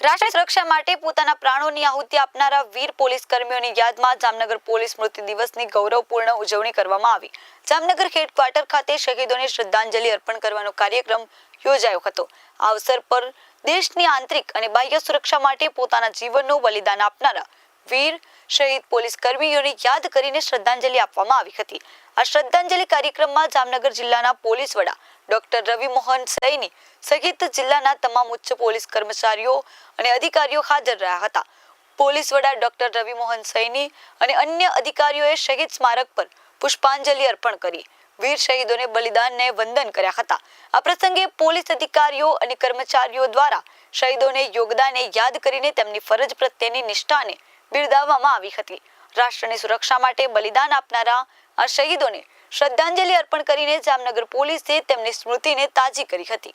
રાષ્ટ્રની સુરક્ષા માટે પોતાના પ્રાણોની આહુતિ આપનારા વીર પોલીસ કર્મીઓની યાદમાં જામનગર પોલીસ સ્મૃતિ દિવસની ગૌરવપૂર્ણ ઉજવણી કરવામાં આવી. જામનગર હેડક્વાર્ટર ખાતે શહીદોને શ્રદ્ધાંજલિ અર્પણ કરવાનો કાર્યક્રમ યોજાયો હતો. આ અવસર પર દેશની આંતરિક અને બાહ્ય સુરક્ષા માટે પોતાના જીવનનું બલિદાન આપનારા વીર શહીદ પોલીસ કર્મીઓને યાદ કરીને શ્રદ્ધાંજલિ આપવામાં આવી હતી. આ શ્રદ્ધાંજલિ કાર્યક્રમમાં જામનગર જિલ્લાના પોલીસ વડા ડોક્ટર રવિ મોહન સૈની સહિત જિલ્લાના તમામ ઉચ્ચ પોલીસ કર્મચારીઓ અને અધિકારીઓ હાજર રહ્યા હતા. પોલીસ વડા ડોક્ટર રવિ મોહન સૈની અને અન્ય અધિકારીઓએ શહીદ સ્મારક પર પુષ્પાંજલિ અર્પણ કરી. વીર શહીદોને બલિદાનને વંદન કર્યા હતા. આ પ્રસંગે પોલીસ અધિકારીઓ અને કર્મચારીઓ દ્વારા શહીદોને યોગદાનને યાદ કરીને તેમની ફરજ પ્રત્યેની નિષ્ઠાને બિરદાવવામાં આવી હતી. રાષ્ટ્રની સુરક્ષા માટે બલિદાન આપનારા આ શહીદોને શ્રદ્ધાંજલિ અર્પણ કરીને જામનગર પોલીસે તેમની સ્મૃતિને તાજી કરી હતી.